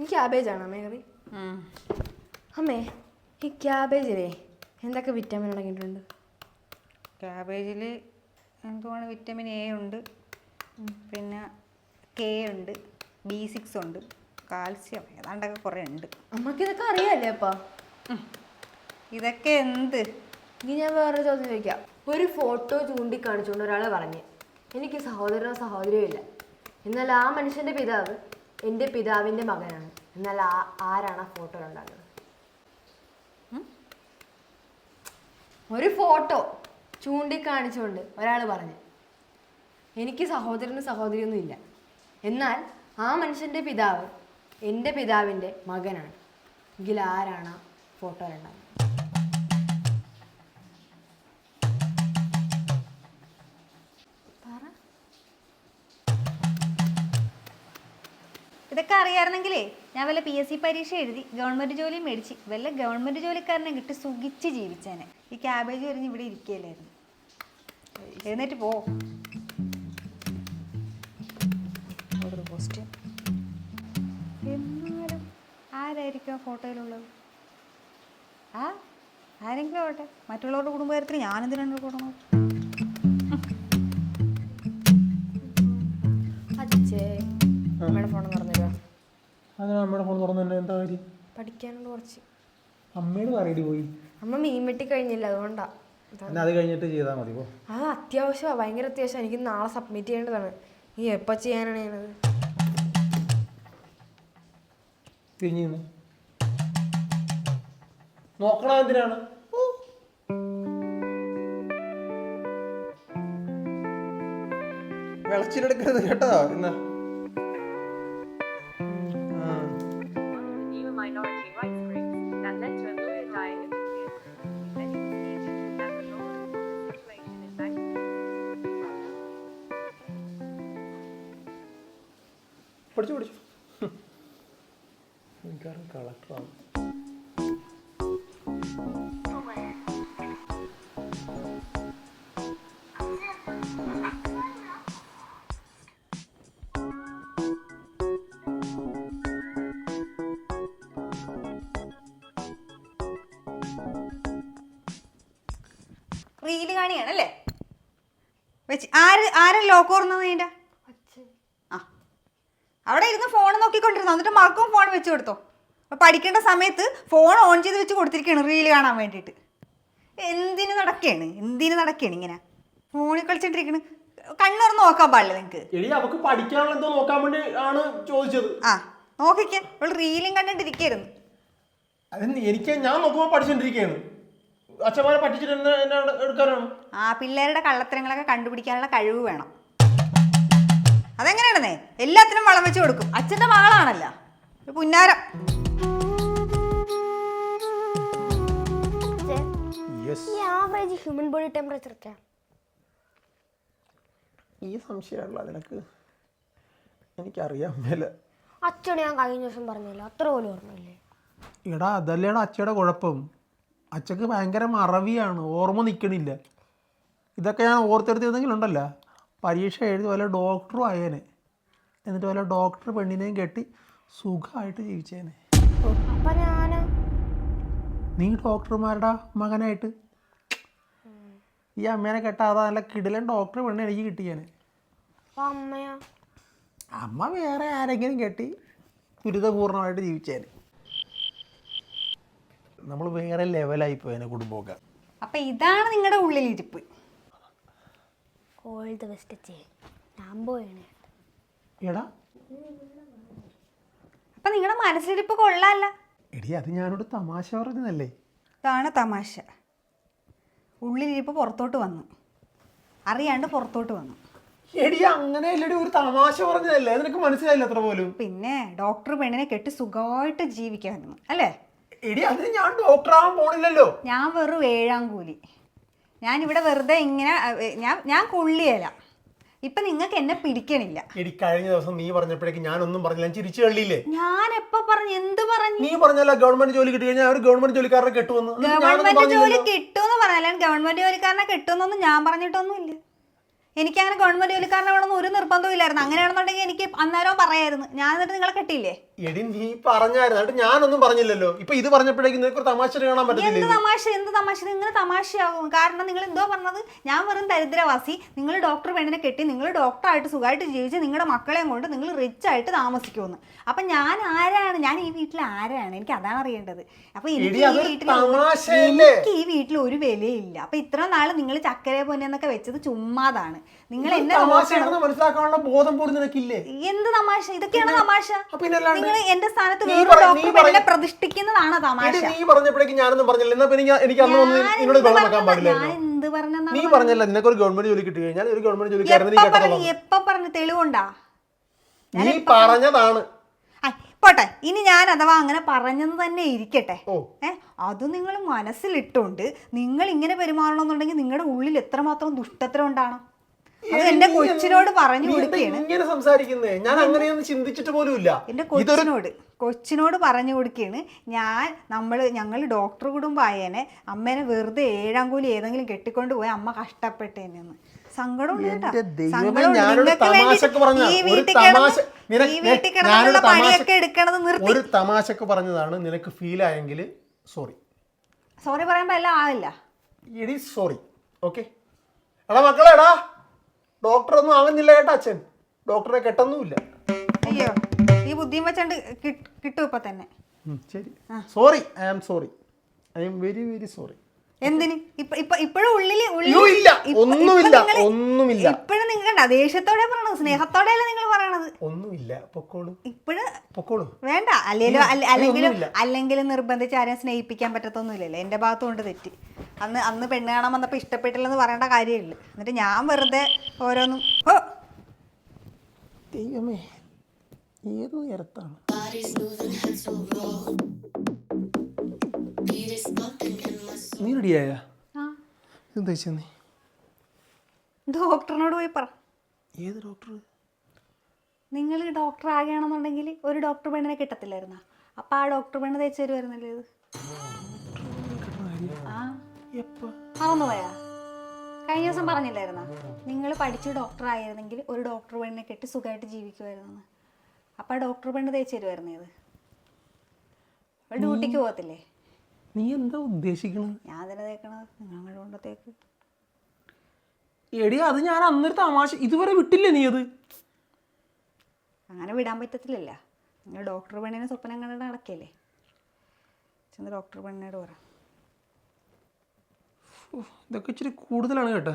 ഈ ക്യാബേജാണോ അമ്മേ കറി. അമ്മേ ഈ ക്യാബേജിലേ എന്തൊക്കെ വിറ്റാമിൻ അടങ്ങിയിട്ടുണ്ട് ക്യാബേജിൽ എന്തുവാണ് വിറ്റമിൻ എ ഉണ്ട്. പിന്നെ കെ ഉണ്ട് ബി സിക്സ് ഉണ്ട് കാൽസ്യം ഏതാണ്ടൊക്കെ കുറേ ഉണ്ട്. അമ്മയ്ക്ക് ഇതൊക്കെ അറിയാല്ലേ അപ്പാ? ഇതൊക്കെ എന്ത്? ഇനി ഞാൻ വേറെ ചോദ്യം ചോദിക്കാം. ഒരു ഫോട്ടോ ചൂണ്ടിക്കാണിച്ചുകൊണ്ട് ഒരാളെ പറഞ്ഞ്. എനിക്ക് സഹോദരനോ സഹോദരിയോ ഇല്ല. എന്നാൽ ആ മനുഷ്യന്റെ പിതാവ് എന്റെ പിതാവിന്റെ മകനാണ്. എന്നാൽ ആരാണ് ആ ഫോട്ടോയിൽ ഉണ്ടാകുന്നത് ഒരു ഫോട്ടോ ചൂണ്ടിക്കാണിച്ചുകൊണ്ട് ഒരാൾ പറഞ്ഞു. എനിക്ക് സഹോദരനും സഹോദരിയൊന്നും ഇല്ല. എന്നാൽ ആ മനുഷ്യന്റെ പിതാവ് എന്റെ പിതാവിന്റെ മകനാണ്. എങ്കിൽ ആരാണ് ആ ഫോട്ടോയിലുണ്ടാകുന്നത് ഇതൊക്കെ അറിയാമായിരുന്നെങ്കിലേ ഞാൻ വല്ല പി എസ് സി പരീക്ഷ എഴുതി ഗവൺമെന്റ് ജോലി മേടിച്ച് വല്ല ഗവൺമെന്റ് ജോലിക്കാരനെ കിട്ടി സുഖിച്ച് ജീവിച്ചേനെ. ഈ ക്യാബേജ് എറിഞ്ഞ് ഇവിടെ ഇരിക്കുകയല്ലായിരുന്നു. എഴുന്നേറ്റ് പോ. എന്നാലും ആരായിരിക്കും ആ ഫോട്ടോയിലുള്ളത്? ആ? ആരെങ്കിലും ആവട്ടെ? മറ്റുള്ളവരുടെ കുടുംബകാര്യത്തിൽ ഞാനെന്തിനാണ് കൂടണം അതിന് അമ്മയുടെ ഫോൺ തുറന്നു തന്നെ? എന്താ കാര്യം? പഠിക്കാനുണ്ട് കുറച്ച്. അമ്മയോട് പറയടി പോയി. അമ്മ മീൻ വെട്ടി കഴിഞ്ഞില്ല അതുകൊണ്ടാ. അതാണ്. അത് കഴിഞ്ഞിട്ട് ചെയ്താൽ മതി പോ. അത് അത്യാവശ്യമാണ് ഭയങ്കര അത്യാവശ്യം എനിക്ക് നാളെ സബ്മിറ്റ് ചെയ്യേണ്ടതാണ്. നീ എപ്പോൾ ചെയ്യാനാണ് ഞാനത് തിരിഞ്ഞു നിന്ന്. നോക്കണ എന്തിനാണ്? വിളച്ചിലെടുക്കരുത് കേട്ടോ ഇന്ന്. പഠിച്ചു പഠിച്ചു എനിക്കാരും കളക്ടറാണ് റീൽ കാണിയാണല്ലേ വെച്ച് ആര് ആരും ലോക്ക് ഓർന്നത് അതിന്റെ അവിടെ ഇരുന്ന് ഫോൺ നോക്കിക്കൊണ്ടിരുന്നു. എന്നിട്ട് മക്കും ഫോൺ വെച്ച് കൊടുത്തോ. അപ്പോൾ പഠിക്കേണ്ട സമയത്ത് ഫോൺ ഓൺ ചെയ്ത് വെച്ച് കൊടുത്തിരിക്കുകയാണ് റീൽ കാണാൻ വേണ്ടിയിട്ട്. എന്തിന് നടക്കുകയാണ്? എന്തിന് നടക്കുകയാണ് ഇങ്ങനെ? ഫോണിൽ കളിച്ചിട്ടിരിക്കണ് കണ്ണുറന്ന് നോക്കാൻ പാടില്ല നിങ്ങൾക്ക് എടി അവക്ക് പഠിക്കാനുള്ള എന്തോ നോക്കാൻ വേണ്ടി ആണ് ചോദിച്ചത്. ആ നോക്കിക്കേ. അവൾ റീലും കണ്ടിട്ടിരിക്കായിരുന്നു അത് എനിക്ക് ഞാൻ നോക്കുമ്പോൾ പഠിച്ചോണ്ടിരിക്കുകയാണ്. അച്ഛന്മാരെ പഠിച്ചിട്ട് എന്നെ എടുക്കാനാണ്? ആ പിള്ളേരുടെ കള്ളത്തരങ്ങളൊക്കെ കണ്ടുപിടിക്കാനുള്ള കഴിവ് വേണം. അതെങ്ങനെയാണെന്നേ? എല്ലാത്തിനും വളം വെച്ച് കൊടുക്കും. അച്ഛന്റെ മകളാണല്ല ഒരു പുന്നാരം. യെസ് ഈ ആവറേജ് ഹ്യൂമൻ ബോഡി ടെമ്പറേച്ചർ ഒക്കെ. ഈ സംശയമുള്ള നിനക്ക് എനിക്കറിയാൻ മേല. അച്ഛനെ ഞാൻ കഴിഞ്ഞ ദിവസം പറഞ്ഞല്ലോ അത്ര പോലും ഓർമ്മയില്ലേ? എടാ അതല്ലേടാ അച്ഛയുടെ കുഴപ്പം. അച്ഛക്ക് ഭയങ്കര മറവിയാണ് ഓർമ്മ നിൽക്കണില്ല ഇതൊക്കെ ഞാൻ ഓർത്തെടുത്തിരുന്നെങ്കിൽ ഉണ്ടല്ലോ പരീക്ഷ എഴുതി വല്ല ഡോക്ടറും ആയേനെ. എന്നിട്ട് വല്ല ഡോക്ടർ പെണ്ണിനെയും കെട്ടി സുഖമായിട്ട് ജീവിച്ചേനെ. നീ ഡോക്ടർമാരുടെ മകനായിട്ട്. ഈ അമ്മേനെ കെട്ടാതെ നല്ല കിടിലൻ ഡോക്ടർ പെണ്ണ് എനിക്ക് കിട്ടിയേനെ. അപ്പൊ അമ്മയാ? അമ്മ വേറെ ആരെങ്കിലും കെട്ടി ദുരിതപൂർണമായിട്ട് ജീവിച്ചേനെ. നമ്മൾ വേറെ ലെവലായി പോയേനെ കുടുംബമൊക്കെ. അപ്പൊ ഇതാണ് നിങ്ങളുടെ ഉള്ളിലിരിപ്പ്. ഓൾ ദ ബെസ്റ്റ് അച്ഛേ. ഞാൻ പോയാണ് എടാ. അപ്പൊ നിങ്ങളുടെ മനസ്സിലിരിപ്പ് കൊള്ളാല്ല. എടി അത് ഞാനോട് തമാശ പറഞ്ഞതല്ലേ? ഇതാണ് തമാശ. ഉള്ളിലിരിപ്പ് പുറത്തോട്ട് വന്നു. അറിയാണ്ട് പുറത്തോട്ട് വന്നു. എടി അങ്ങനെയല്ലടി ഒരു തമാശ പറഞ്ഞതല്ലേ? നിനക്ക് മനസ്സിലായില്ല അത്ര പോലും? പിന്നെ ഡോക്ടർ പെണ്ണിനെ കെട്ടി സുഖമായിട്ട് ജീവിക്കാമായിരുന്നു. അല്ലേ? എടി അതിന് ഞാൻ ഡോക്ടറാവാൻ പോണില്ലല്ലോ. ഞാൻ വെറും ഏഴാം കൂലി. ഞാൻ ഇവിടെ വെറുതെ ഇങ്ങനെ ഞാൻ ഞാൻ കൊള്ളിയല്ല ഇപ്പൊ നിങ്ങൾക്ക് എന്നെ പിടിക്കണില്ല. എടി കഴിഞ്ഞ ദിവസം നീ പറഞ്ഞപ്പോഴേക്ക് ഞാനൊന്നും പറഞ്ഞില്ല. ഞാൻ ചിരിച്ചു കള്ളിയില്ലേ? ഞാൻ എപ്പോ പറഞ്ഞു? എന്ത് പറഞ്ഞു? നീ പറഞ്ഞല്ല ഗവൺമെന്റ് ജോലി കിട്ടി കഴിഞ്ഞാൽ അവർ ഗവൺമെന്റ് ജോലിക്കാരനെ കെട്ടുവന്നു? ഗവൺമെന്റ് ജോലി. കിട്ടുമെന്ന് പറഞ്ഞാലും ഗവൺമെന്റ് ജോലിക്കാരനെ കിട്ടുമെന്നൊന്നും ഞാൻ പറഞ്ഞിട്ടൊന്നുമില്ല. എനിക്ക് അങ്ങനെ ഗവൺമെന്റ് ജോലിക്കാരനെ വേണമെന്ന് ഒരു നിർബന്ധവും ഇല്ലായിരുന്നു അങ്ങനെയാണെന്നുണ്ടെങ്കിൽ എനിക്ക് അന്നേരം പറയായിരുന്നു. ഞാൻ എന്നിട്ട് നിങ്ങളെ കെട്ടിയില്ലേ? എടി നീ പറഞ്ഞായിരുന്നു. എന്നിട്ട് ഞാനൊന്നും പറഞ്ഞില്ലല്ലോ. ഇപ്പൊ ഇത് പറഞ്ഞപ്പോഴേക്കും നിനക്ക് ഒരു തമാശ കാണാൻ എന്ത് പറ്റത്തില്ല തമാശ? എന്ത് തമാശ? നിങ്ങൾ തമാശയാകും കാരണം നിങ്ങൾ എന്തോ പറഞ്ഞത്? ഞാൻ വെറും ദരിദ്രവാസി. നിങ്ങൾ ഡോക്ടർ പെണ്ണിനെ കെട്ടി നിങ്ങൾ ഡോക്ടറായിട്ട് സുഖമായിട്ട് ജീവിച്ച് നിങ്ങളുടെ മക്കളെയും കൊണ്ട് നിങ്ങൾ റിച്ച് ആയിട്ട് താമസിക്കുമെന്ന്. അപ്പൊ ഞാൻ ആരാണ്? ഞാൻ ഈ വീട്ടിൽ ആരാണ്? എനിക്ക് അതാണ് അറിയേണ്ടത്. അപ്പൊ എനിക്ക് ഈ അതൊരു വീട്ടിൽ തമാശയല്ലേ? എനിക്ക് ഈ വീട്ടിൽ ഒരു വിലയില്ല. അപ്പൊ ഇത്ര നാൾ നിങ്ങൾ ചക്കര പൊന്നെന്നൊക്കെ വെച്ചത് ചുമ്മാതാണ്. നിങ്ങൾ എന്നെ നോക്കണം. തമാശയാണെന്ന് മനസ്സിലാക്കാനുള്ള ബോധം പോലും നിനക്കില്ലേ? എന്ത് തമാശ? ഇതൊക്കെയാണ് തമാശ. അപ്പൊ പിന്നെ അല്ലാണ്ട് നിങ്ങൾ എന്റെ സ്ഥാനത്ത് നീ വേറൊരു ഡോക്ടർ പറ- പ്രതിഷ്ഠിക്കുന്നതാണ് തമാശ. നീ പറഞ്ഞപ്പോഴേക്കും ഞാനൊന്നും പറഞ്ഞില്ല. എന്നാ പിന്നെ എനിക്ക് അന്ന് വന്ന് വെള്ളം വെക്കാൻ പാടില്ലായിരുന്നു. നീ പറഞ്ഞല്ല നിനക്ക് ഒരു ഗവൺമെന്റ് ജോലി കിട്ടി കഴിഞ്ഞാൽ ഒരു ഗവൺമെന്റ് ജോലി എപ്പ പറഞ്ഞു തെളിവുണ്ടാ? നീ പറഞ്ഞതാണ്. പോട്ടെ. ഇനി ഞാൻ അഥവാ അങ്ങനെ പറഞ്ഞെന്ന് തന്നെ ഇരിക്കട്ടെ. ഏ അത് നിങ്ങൾ മനസ്സിലിട്ടുണ്ട്. നിങ്ങൾ ഇങ്ങനെ പെരുമാറണമെന്നുണ്ടെങ്കിൽ നിങ്ങളുടെ ഉള്ളിൽ എത്രമാത്രം ദുഷ്ടത്തരം ഉണ്ടാണ് അത് എന്റെ കൊച്ചിനോട് പറഞ്ഞു കൊടുക്കുകയാണ്. ഇങ്ങനെ സംസാരിക്കുന്നത് ഞാൻ അങ്ങനെയൊന്നും ചിന്തിച്ചിട്ട് പോലും ഇല്ല എന്റെ കൊച്ചിനോട് കൊച്ചിനോട് പറഞ്ഞു കൊടുക്കുകയാണ്. ഞാൻ നമ്മൾ ഞങ്ങൾ ഡോക്ടർ കുടുംബമായേനെ അമ്മേനെ വെറുതെ ഏഴാം കൂലി ഏതെങ്കിലും കെട്ടിക്കൊണ്ട് പോയി അമ്മ കഷ്ടപ്പെട്ടേനെന്ന്. എന്റെ. ഈ ഒരു തമാശക്ക് പറഞ്ഞതാണ് നിനക്ക് ഫീൽ ആയെങ്കിൽ സോറി സോറി പറയുമ്പോ എല്ലാം ആവില്ല. എടി സോറി ഓക്കെ എടാ മക്കളെ ഒന്നും ആകുന്നില്ല കേട്ടോ അച്ഛൻ. ഡോക്ടറെ കെട്ടൊന്നുമില്ല. അയ്യോ ഈ ബുദ്ധിയും വെച്ചോണ്ട് കിട്ട്- കിട്ടും ഇപ്പൊ തന്നെ. ശരി. Sorry I am sorry I'm very very sorry എന്തിന്? ഇപ്പൊ ഇപ്പൊ ഇപ്പോഴും ഉള്ളിൽ അയ്യോ, ഒന്നുമില്ല, ഒന്നുമില്ല. ഇപ്പോഴും നിങ്ങൾ കണ്ട? ദേഷ്യത്തോടെ പറയണത് സ്നേഹത്തോടെയല്ല നിങ്ങൾ പറയണത്? ഒന്നുമില്ല. പൊക്കോളൂ. ഇപ്പോഴും പൊക്കോളൂ. വേണ്ട. അല്ലെങ്കിലും അല്ലെങ്കിലും. അല്ലെങ്കിലും നിർബന്ധിച്ച് ആരെയും സ്നേഹിപ്പിക്കാൻ പറ്റത്തൊന്നുമില്ലല്ലോ. എന്റെ ഭാഗത്തു കൊണ്ട് തെറ്റി. അന്ന് അന്ന് പെണ്ണ് കാണാൻ വന്നപ്പോ ഇഷ്ടപ്പെട്ടില്ലെന്ന് പറയേണ്ട കാര്യമില്ല. എന്നിട്ട് ഞാൻ വെറുതെ ഓരോന്നും ഓ ദൈവമേ ഏത് നേരത്താണ് നീ റെഡിയായ ആ. എന്താ നീ ഡോക്ടറിനോട് പോയി പറ. ഏത് ഡോക്ടർ നിങ്ങൾ ഡോക്ടർ ആകുകയാണെന്നുണ്ടെങ്കിൽ ഒരു ഡോക്ടർ പെണ്ണിനെ കിട്ടത്തില്ലായിരുന്ന? അപ്പം ആ ഡോക്ടർ പെണ്ണ് തേച്ച് തരുമായിരുന്നല്ലേ ഇത്. മറന്നുപോയാ കഴിഞ്ഞ ദിവസം പറഞ്ഞില്ലായിരുന്ന? നിങ്ങൾ പഠിച്ച് ഡോക്ടർ ആയിരുന്നെങ്കിൽ ഒരു ഡോക്ടർ പെണ്ണിനെ കെട്ടി സുഖമായിട്ട് ജീവിക്കുമായിരുന്നു അപ്പം ആ ഡോക്ടർ പെണ്ണ് തേച്ച് തരുമായിരുന്നേ ഇത്. ഡ്യൂട്ടിക്ക് പോകത്തില്ലേ? നീ എന്താ ഉദ്ദേശിക്കണത് ഞാൻ അതിനെ തേക്കണത്. നിങ്ങൾ അങ്ങോട്ട് കൊണ്ടത്തേക്ക് എടി അത് ഞാൻ അന്നൊരു തമാശ ഇതുവരെ വിട്ടില്ലേ നീ അത്? അങ്ങനെ വിടാൻ പറ്റത്തില്ലല്ല. നിങ്ങൾ ഡോക്ടർ പെണ്ണിനെ സ്വപ്നം കണ്ടിട്ട് നടക്കല്ലേ? ചെന്ന് ഡോക്ടർ പെണ്ണിനോട് പറ. ഇതൊക്കെ ഇച്ചിരി കൂടുതലാണ് കേട്ടോ.